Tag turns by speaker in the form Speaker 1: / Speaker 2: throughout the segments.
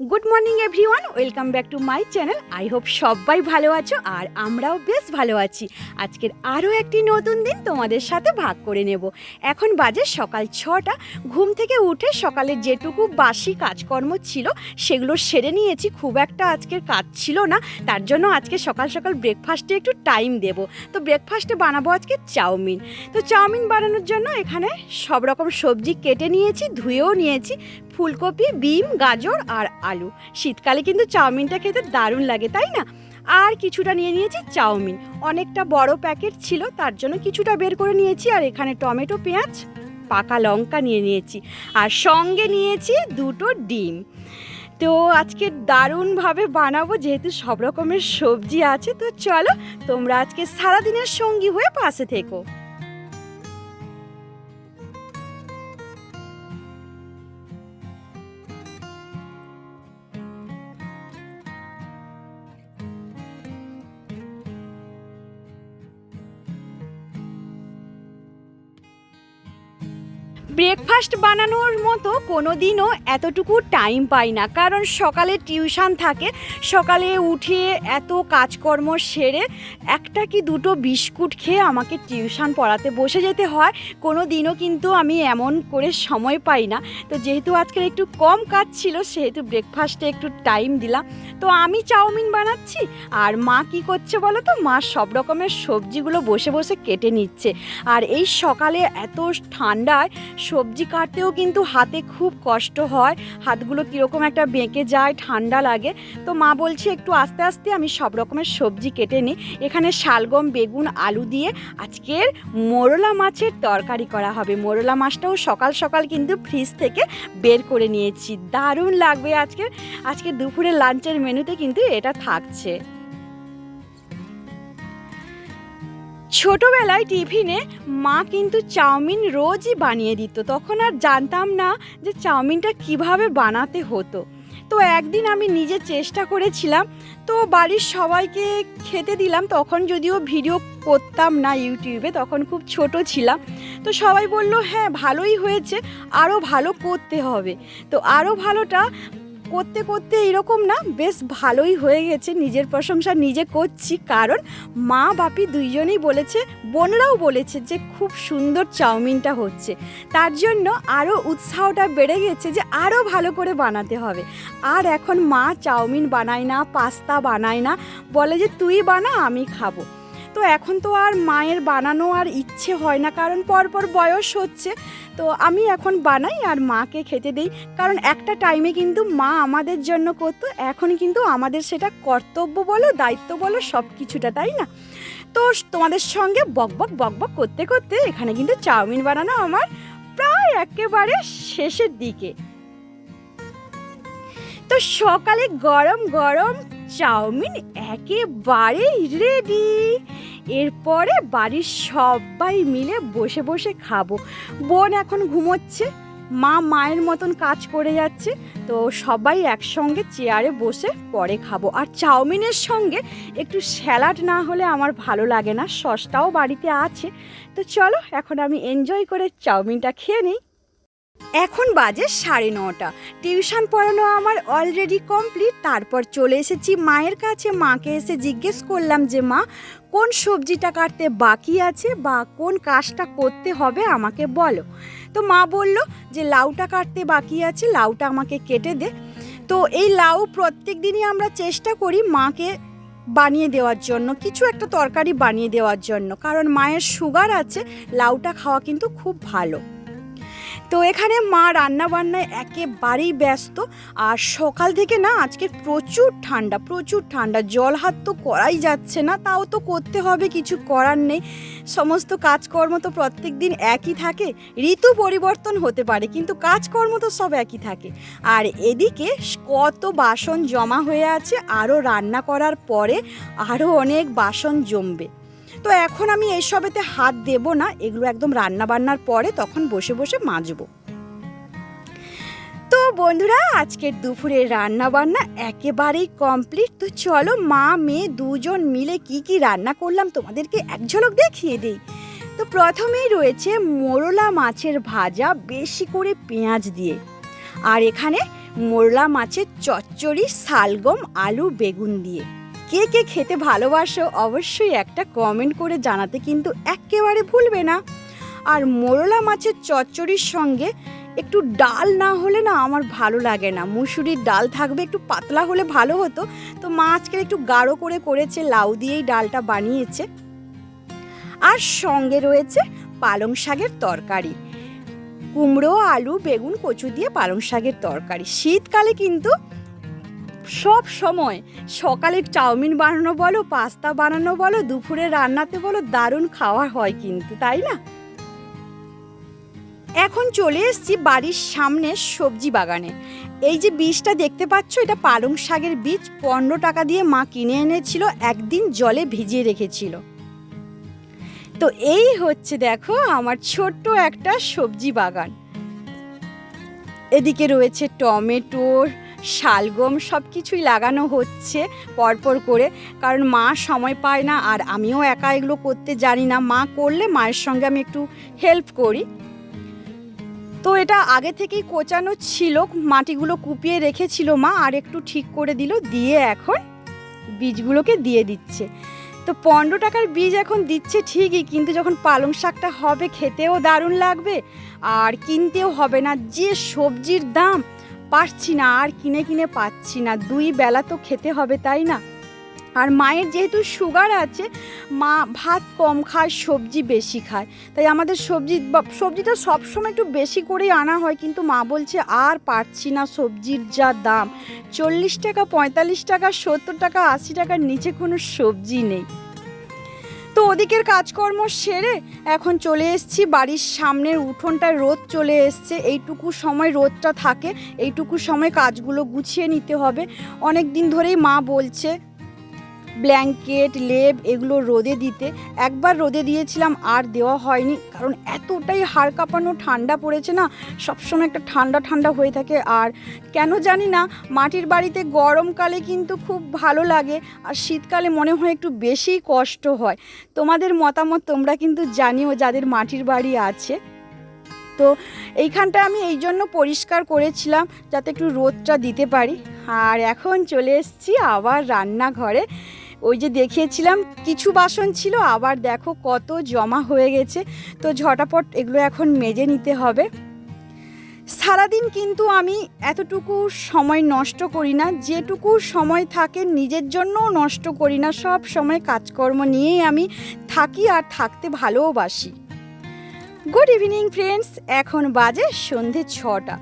Speaker 1: Good morning everyone welcome back to my channel I hope সবাই ভালো আছো আর আমরাও বেশ ভালো আছি। আজকের আরও একটি নতুন দিন তোমাদের সাথে ভাগ করে নেব। এখন বাজে সকাল ছটা। ঘুম থেকে উঠে সকালের যেটুকু বাসি কাজকর্ম ছিল, সেগুলো সেরে নিয়েছি। খুব একটা আজকের কাজ ছিল না। তার জন্য আজকে সকাল সকাল ব্রেকফাস্টে একটু টাইম দেব। তো ব্রেকফাস্টে বানাবো আজকে চাউমিন। তো চাউমিন বানানোর জন্য এখানে সব রকম সবজি কেটে নিয়েছি, ধুয়েও নিয়েছি। ফুলকপি, বিম, গাজর আর আলু। শীতকালে কিন্তু চাউমিনটা খেতে দারুণ লাগে, তাই না? আর কিছুটা নিয়ে নিয়েছি চাউমিন। অনেকটা বড় প্যাকেট ছিল, তার জন্য কিছুটা বের করে নিয়েছি, আর এখানে টমেটো, পেঁয়াজ, পাকা লঙ্কা নিয়ে নিয়েছি। আর সঙ্গে নিয়েছি দুটো ডিম। তো আজকে দারুণভাবে বানাবো, যেহেতু সব রকমের সবজি আছে, তো চলো তোমরা আজকে সারাদিনের সঙ্গী হয়ে পাশে থেকো। ব্রেকফাস্ট বানানোর মতো কোনো দিনও এতটুকু টাইম পাই না। কারণ সকালে টিউশন থাকে, সকালে উঠে এত কাজকর্ম সেরে একটা কি দুটো বিস্কুট খেয়ে আমাকে টিউশন পড়াতে বসে যেতে হয় কোনো দিনও কিন্তু আমি এমন করে সময় পাই না। তো যেহেতু আজকের একটু কম কাজ ছিল, সেহেতু ব্রেকফাস্টে একটু টাইম দিলাম। তো আমি চাউমিন বানাচ্ছি, আর মা কি করছে বলো তো? মা সব রকমের সবজিগুলো বসে বসে কেটে নিচ্ছে। আর এই সকালে এত ঠান্ডায় সবজি কাটতেও কিন্তু হাতে খুব কষ্ট হয়। হাতগুলো কীরকম একটা বেঁকে যায়, ঠান্ডা লাগে। তো মা বলছে, একটু আস্তে আস্তে আমি সব রকমের সবজি কেটে নিই। এখানে শালগম, বেগুন, আলু দিয়ে আজকের মোরলা মাছের তরকারি করা হবে। মোরলা মাছটাও সকাল সকাল কিন্তু ফ্রিজ থেকে বের করে নিয়েছি। দারুণ লাগবে আজকে আজকে দুপুরে লাঞ্চের মেনুতে কিন্তু এটা থাকছে। ছোটবেলায় টিফিনে মা কিন্তু চাউমিন রোজই বানিয়ে দিত। তখন আর জানতাম না যে চাউমিনটা কীভাবে বানাতে হতো। তো একদিন আমি নিজে চেষ্টা করেছিলাম, তো বাড়ির সবাইকে খেতে দিলাম। তখন যদিও ভিডিও করতাম না ইউটিউবে, তখন খুব ছোট ছিলাম। তো সবাই বলল হ্যাঁ ভালোই হয়েছে আরও ভালো করতে হবে। তো আরও ভালোটা করতে করতে এরকম না, বেশ ভালোই হয়ে গেছে নিজের প্রশংসা নিজে করছি। কারণ মা বাপি দুইজনেই বলেছে, বোনরাও বলেছে যে খুব সুন্দর চাউমিনটা হচ্ছে। তার জন্য আরও উৎসাহটা বেড়ে গেছে যে আরও ভালো করে বানাতে হবে। আর এখন মা চাউমিন বানায় না, পাস্তা বানায় না, বলে যে তুই বানা, আমি খাব। তো এখন তো আর মায়ের বানানো আর ইচ্ছে হয় না, কারণ পরপর বয়স হচ্ছে। তো আমি এখন বানাই আর মাকে খেতে দিই, কারণ একটা টাইমে কিন্তু মা আমাদের জন্য করতো, এখন কিন্তু আমাদের সেটা কর্তব্য বলো, দায়িত্ব বলো, সব কিছুটা, তাই না? তো তোমাদের সঙ্গে বকবক বকবক করতে করতে এখানে কিন্তু চাউমিন বানানো আমার প্রায় একেবারে শেষের দিকে। তো সকালে গরম গরম চাউমিন একেবারে রেডি এরপরে বাড়ির সবাই মিলে বসে বসে খাব। বোন এখন ঘুমোচ্ছে, মা মায়ের মতন কাজ করে যাচ্ছে, তো সবাই একসঙ্গে চেয়ারে বসে পরে খাব। আর চাউমিনের সঙ্গে একটু স্যালাড না হলে আমার ভালো লাগে না, সসটাও বাড়িতে আছে। তো চলো, এখন আমি এনজয় করে চাউমিনটা খেয়ে নিই। এখন বাজে সাড়ে নটা। টিউশন পড়ানো আমার অলরেডি কমপ্লিট তারপর চলে এসেছি মায়ের কাছে। মাকে এসে জিজ্ঞেস করলাম যে, মা, কোন সবজিটা কাটতে বাকি আছে বা কোন কাজটা করতে হবে আমাকে বলো? তো মা বলল যে, লাউটা কাটতে বাকি আছে, লাউটা আমাকে কেটে দে। তো এই লাউ প্রত্যেক দিনই আমরা চেষ্টা করি মাকে বানিয়ে দেওয়ার জন্য, কিছু একটা তরকারি বানিয়ে দেওয়ার জন্য। কারণ মায়ের সুগার আছে, লাউটা খাওয়া কিন্তু খুব ভালো। তো এখানে মা রান্না বান্নায় একেবারেই ব্যস্ত। আর সকাল থেকে না আজকে প্রচুর ঠান্ডা প্রচুর ঠান্ডা। জল হাত তো করাই যাচ্ছে না, তাও তো করতে হবে, কিছু করার নেই। সমস্ত কাজকর্ম তো প্রত্যেক দিন একই থাকে, ঋতু পরিবর্তন হতে পারে, কিন্তু কাজকর্ম তো সব একই থাকে। আর এদিকে কত বাসন জমা হয়ে আছে, আরও রান্না করার পরে আরও অনেক বাসন জমবে। তো এখন আমি এইসবেতে হাত দেব না, এগুলো একদম রান্না বান্নার পরে তখন বসে বসে মাজবো। তো বন্ধুরা, আজকের দুপুরের রান্না বান্না একেবারেই কমপ্লিট। তো চলো মা, মেয়ে দুজন মিলে কি কি রান্না করলাম তোমাদেরকে এক ঝলক দেখিয়ে দিই। তো প্রথমেই রয়েছে মোরলা মাছের ভাজা, বেশি করে পেঁয়াজ দিয়ে। আর এখানে মোরলা মাছের চচ্চড়ি, শালগম, আলু, বেগুন দিয়ে। কে কে খেতে ভালোবাসো অবশ্যই একটা কমেন্ট করে জানাতে কিন্তু একেবারে ভুলবে না। আর মোরলা মাছের চচ্চড়ির সঙ্গে একটু ডাল না হলে না আমার ভালো লাগে না। মুসুরির ডাল থাকবে একটু পাতলা হলে ভালো হতো। তো মা আজকে একটু গাঢ় করে করেছে, লাউ দিয়েই ডালটা বানিয়েছে। আর সঙ্গে রয়েছে পালং শাকের তরকারি। কুমড়ো, আলু, বেগুন, কচু দিয়ে পালং শাকের তরকারি। শীতকালে কিন্তু সব সময়। সকালে চাউমিন বানানো বলো, পাস্তা বানানো বলো, দুপুরে রান্নাতে বলো, দারুণ খাওয়া হয় কিন্তু, তাই না? এখন চলে এসেছি বাড়ির সামনে সবজি বাগানে। এই যে বীজটা দেখতে পাচ্ছ, এটা পালং শাকের বীজ, পনেরো টাকা দিয়ে মা কিনে এনেছিল, একদিন জলে ভিজিয়ে রেখেছিল। তো এই হচ্ছে দেখো, আমার ছোট্ট একটা সবজি বাগান। এদিকে রয়েছে টমেটো শালগম সব কিছুই লাগানো হচ্ছে পরপর করে। কারণ মা সময় পায় না আর আমিও একা এগুলো করতে জানি না। মা করলে মায়ের সঙ্গে আমি একটু হেল্প করি। তো এটা আগে থেকেই কোচানো ছিল, মাটিগুলো কুপিয়ে রেখেছিল মা আর একটু ঠিক করে দিল, দিয়ে এখন বীজগুলোকে দিয়ে দিচ্ছে। তো পনেরো টাকার বীজ এখন দিচ্ছে ঠিকই, কিন্তু যখন পালং শাকটা হবে, খেতেও দারুণ লাগবে আর কিনতেও হবে না। যে সবজির দাম পারছি না, আর কিনে কিনে পাচ্ছি না। দুই বেলা তো খেতে হবে, তাই না? আর মায়ের যেহেতু সুগার আছে, মা ভাত কম খায়, সবজি বেশি খায়। তাই আমাদের সবজি সবজিটা সবসময় একটু বেশি করেই আনা হয়, কিন্তু মা বলছে, আর পারছি না সবজির যা দাম। চল্লিশ টাকা, পঁয়তাল্লিশ টাকা, সত্তর টাকা, আশি টাকার নিচে কোনো সবজি নেই। তো ওদিকের কাজকর্ম সেরে এখন চলে এসছি, বাড়ির সামনের উঠোনটায় রোদ চলে এসছে, এইটুকু সময় রোদটা থাকে, এইটুকু সময় কাজগুলো গুছিয়ে নিতে হবে। অনেক দিন ধরেই মা বলছে ব্ল্যাঙ্কেট, লেপ এগুলো রোদে দিতে। একবার রোদে দিয়েছিলাম, আর দেওয়া হয়নি। কারণ এতটাই হাড় কাঁপানো, ঠান্ডা পড়েছে না, সবসময় একটা ঠান্ডা ঠান্ডা হয়ে থাকে। আর কেন জানি না, মাটির বাড়িতে গরমকালে কিন্তু খুব ভালো লাগে, আর শীতকালে মনে হয় একটু বেশি কষ্ট হয়। তোমাদের মতামত তোমরা কিন্তু জানিও, যাদের মাটির বাড়ি আছে। তো এইখানটা আমি এই জন্য পরিষ্কার করেছিলাম, যাতে একটু রোদটা দিতে পারি। আর এখন চলে এসেছি আবার রান্নাঘরে। ওই যে দেখিয়েছিলাম, কিছু বাসন ছিল, আবার দেখো কত জমা হয়ে গেছে। তো ঝটাপট এগুলো এখন মেজে নিতে হবে। সারাদিন কিন্তু আমি এতটুকু সময় নষ্ট করি না, যেটুকু সময় থাকে নিজের জন্যও নষ্ট করি না, সব সময় কাজকর্ম নিয়েই আমি থাকি আর থাকতে ভালোবাসি। গুড ইভিনিং ফ্রেন্ডস এখন বাজে সন্ধে ছটা।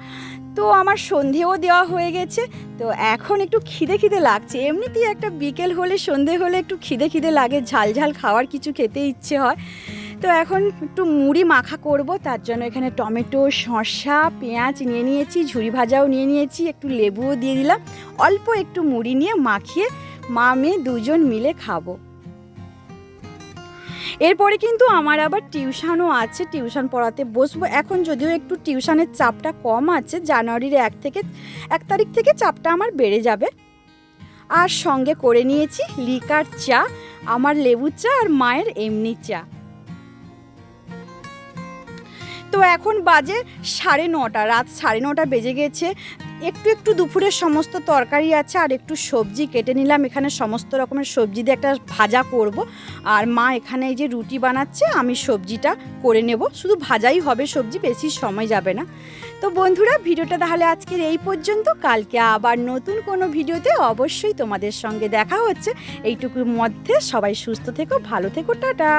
Speaker 1: তো আমার সন্ধেও দেওয়া হয়ে গেছে। তো এখন একটু খিদে খিদে লাগছে। এমনিতেই একটা বিকেল হলে, সন্ধে হলে একটু খিদে খিদে লাগে, ঝাল ঝাল খাওয়ার কিছু খেতে ইচ্ছে হয়। তো এখন একটু মুড়ি মাখা করব, তার জন্য এখানে টমেটো, শসা, পেঁয়াজ নিয়ে নিয়েছি ঝুড়ি ভাজাও নিয়ে নিয়েছি, একটু লেবুও দিয়ে দিলাম। অল্প একটু মুড়ি নিয়ে মাখিয়ে মা, মেয়ে দুজন মিলে খাব। এরপরে কিন্তু আমার আবার টিউশনও আছে, টিউশন পড়াতে বসবো। এখন যদিও একটু টিউশনের চাপটা কম আছে, জানুয়ারির এক থেকে, এক তারিখ থেকে চাপটা আমার বেড়ে যাবে। আর সঙ্গে করে নিয়েছি লিকার চা, আমার লেবু চা আর মায়ের এমনি চা। তো এখন বাজে সাড়ে নটা, রাত সাড়ে নটা বেজে গেছে। একটু একটু দুপুরের সমস্ত তরকারি আছে আর একটু সবজি কেটে নিলাম। এখানে সমস্ত রকমের সবজি দিয়ে একটা ভাজা করব। আর মা এখানে এই যে রুটি বানাচ্ছে, আমি সবজিটা করে নেব। শুধু ভাজাই হবে সবজি, বেশি সময় যাবে না। তো বন্ধুরা, ভিডিওটা তাহলে আজকের এই পর্যন্ত। কালকে আবার নতুন কোনো ভিডিওতে অবশ্যই তোমাদের সঙ্গে দেখা হচ্ছে। এইটুকুর মধ্যে সবাই সুস্থ থেকো, ভালো থেকো, টাটা।